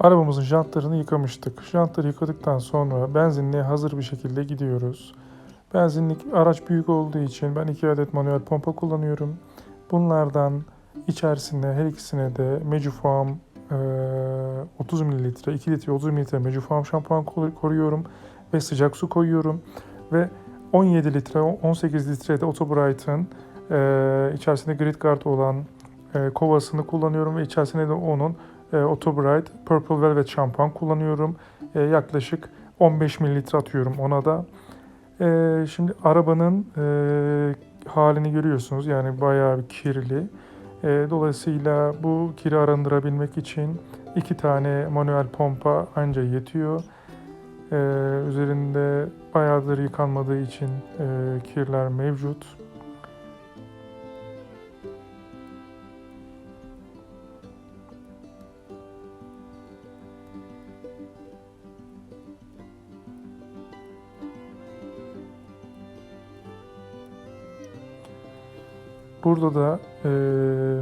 Arabamızın jantlarını yıkamıştık. Jantları yıkadıktan sonra benzinliğe hazır bir şekilde gidiyoruz. Benzinlik araç büyük olduğu için ben iki adet manuel pompa kullanıyorum. Bunlardan içerisine her ikisine de Mecufam eee, 30 mililitre, 2 litre 30 mililitre Mecufam şampuan koyuyorum ve sıcak su koyuyorum ve 17 litre 18 litre de Autobright'ın içerisinde grid guard olan kovasını kullanıyorum ve içerisine de onun e, Autobright Purple Velvet şampuan kullanıyorum. E, yaklaşık 15 mililitre atıyorum ona da. E, şimdi arabanın e, halini görüyorsunuz. Yani bayağı bir kirli. E, dolayısıyla bu kiri arındırabilmek için iki tane manuel pompa anca yetiyor. E, üzerinde bayağıdır yıkanmadığı için e, kirler mevcut. Burada da e,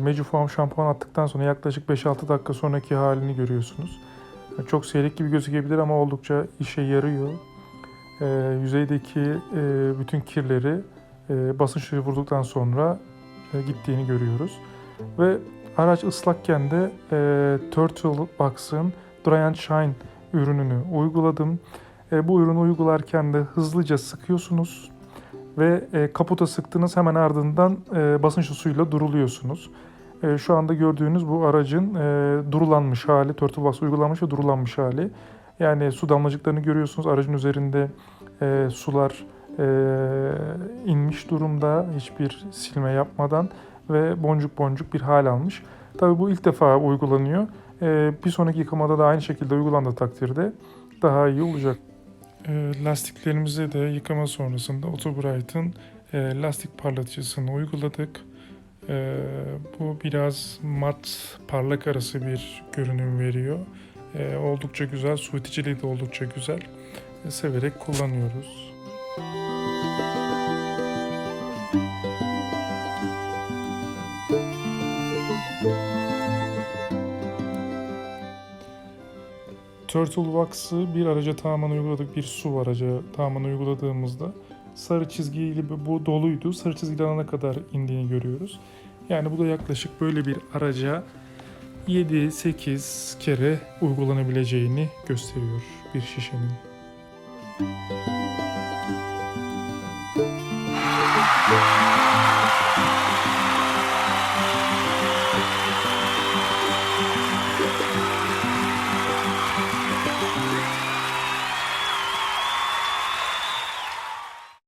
Mecufam şampuan attıktan sonra yaklaşık 5-6 dakika sonraki halini görüyorsunuz. Çok seyrek gibi gözükebilir ama oldukça işe yarıyor. E, yüzeydeki e, bütün kirleri e, basınç suyu vurduktan sonra e, gittiğini görüyoruz. Ve araç ıslakken de e, Turtle Box'ın Dry and Shine ürününü uyguladım. E, bu ürünü uygularken de hızlıca sıkıyorsunuz ve e, kaputa sıktığınız hemen ardından e, basınçlı suyla duruluyorsunuz. E, şu anda gördüğünüz bu aracın e, durulanmış hali, Turtle Box uygulanmış ve durulanmış hali. Yani su damlacıklarını görüyorsunuz. Aracın üzerinde e, sular e, inmiş durumda hiçbir silme yapmadan ve boncuk boncuk bir hal almış. Tabii bu ilk defa uygulanıyor. E, bir sonraki yıkamada da aynı şekilde uygulandığı takdirde daha iyi olacak. E, lastiklerimize de yıkama sonrasında Autobright'ın e, lastik parlatıcısını uyguladık. E, bu biraz mat parlak arası bir görünüm veriyor. E, oldukça güzel, su iticiliği de oldukça güzel. Severek kullanıyoruz. Turtle Wax'ı bir araca tamamen uyguladık. Bir su araca tamamen uyguladığımızda sarı çizgiyle bu doluydu. Sarı çizgiden alana kadar indiğini görüyoruz. Yani bu da yaklaşık böyle bir araca 7-8 kere uygulanabileceğini gösteriyor bir şişenin.